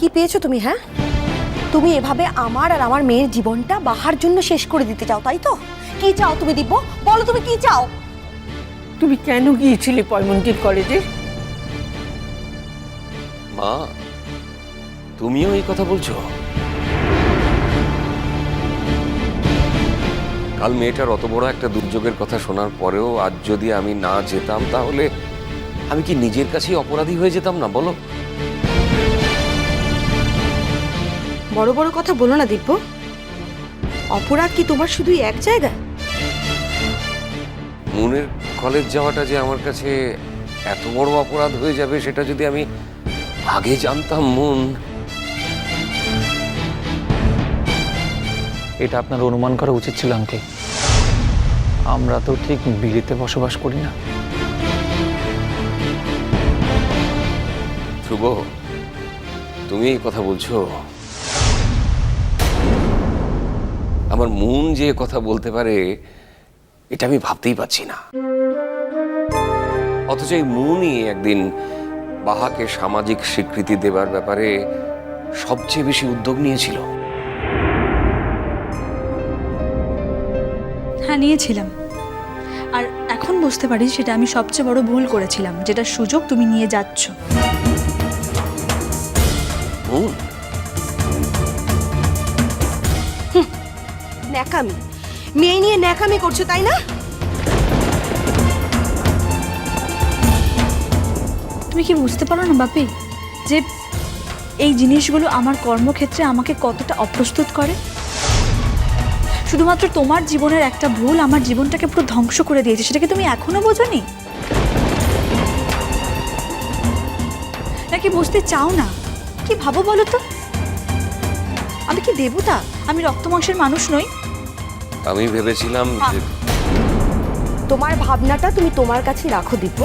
কি পেয়েছ তুমি হ্যাঁ? তুমি এভাবে আমার আর আমার মেয়ের জীবনটা বাহার জন্য শেষ করে দিতে চাও তাই তো? কি চাও তুমি দিব্য? বলো তুমি কি চাও? তুমি কেন গিয়েছিলে পয়মন্তীর কলেজে? মা তুমিও এই কথা বলছো? কাল মেয়েটার অত বড় একটা দুর্যোগের কথা শোনার পরেও আজ যদি আমি না যেতাম তাহলে আমি কি নিজের কাছেই অপরাধী হয়ে যেতাম না বলো? বড় বড় কথা বলো না দিব্য। অপরাধ কি তোমার শুধুই এক জায়গা? মনের কলেজ যাওয়াটা যে আমার কাছে এত বড় অপরাধ হয়ে যাবে সেটা যদি আমি আগে জানতাম মন। এটা আপনার অনুমান করা উচিত ছিল আঙ্কেল। আমরা তো ঠিক বিলিতে বসবাস করি না। ধ্রুব তুমি এই কথা বলছো। আমার মন যে কথা বলতে পারে, এটা আমি ভাবতেই পারছি না। অথচ এই মনই একদিন বাহাকে সামাজিক স্বীকৃতি দেবার ব্যাপারে সবচেয়ে বেশি উদ্যোগ নিয়েছিল। হ্যাঁ নিয়েছিলাম। আর এখন বুঝতে পারি সেটা আমি সবচেয়ে বড় ভুল করেছিলাম যেটা সুযোগ তুমি নিয়ে যাচ্ছ। ন্যাকামি। মেয়ে নিয়ে ন্যাকামি করছ, তাই না? তুমি কি বুঝতে পারো না, বাপি, যে এই জিনিসগুলো আমার কর্মক্ষেত্রে আমাকে কতটা অপ্রস্তুত করে? শুধুমাত্র তোমার জীবনের একটা ভুল আমার জীবনটাকে পুরো ধ্বংস করে দিয়েছে সেটাকে তুমি এখনও বোঝোনি? নাকি বুঝতে চাও না? কি ভাবো বলো তো? আমি কি দেবতা? আমি রক্ত মাংসের মানুষ নই? আমি ভেবেছিলাম যে তোমার ভাবনাটা তুমি তোমার কাছে রাখো দিব্য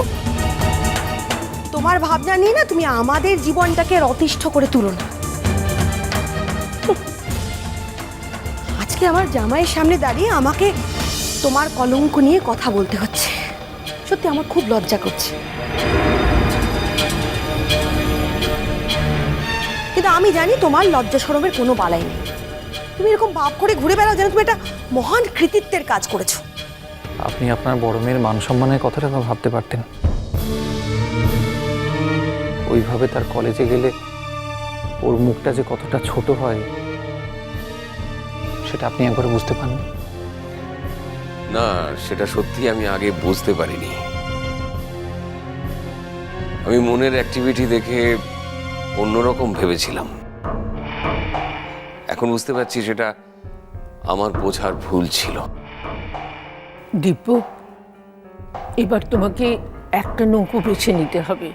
তোমার ভাবনা নিয়ে না তুমি আমাদের জীবনটাকে অতিষ্ঠ করে তুলো না। আজকে আমার জামাইয়ের সামনে দাঁড়িয়ে আমাকে তোমার কলঙ্ক নিয়ে কথা বলতে হচ্ছে। সত্যি আমার খুব লজ্জা করছে। কিন্তু আমি জানি তোমার লজ্জা সরমের কোনো বালাই নেই। তুমি এরকম ভাব করে ঘুরে বেড়াও যেন তুমি একটা মহান কৃতিত্বের কাজ করেছ। আপনি আপনার বড় মেয়ের মান সম্মানের কথাটা ভাবতে পারতেন। ওইভাবে তার কলেজে গেলে ওর মুখটা যে কতটা ছোট হয় সেটা আপনি একবার বুঝতে পারেন না সেটা সত্যি আমি আগে বুঝতে পারিনি। আমি মনের অ্যাক্টিভিটি দেখে অন্যরকম ভেবেছিলাম। এখন বুঝতে পারছি সেটা আমার বোঝার ভুল ছিল। দিব্য এবার তোমাকে একটা নৌকো বেছে নিতে হবে।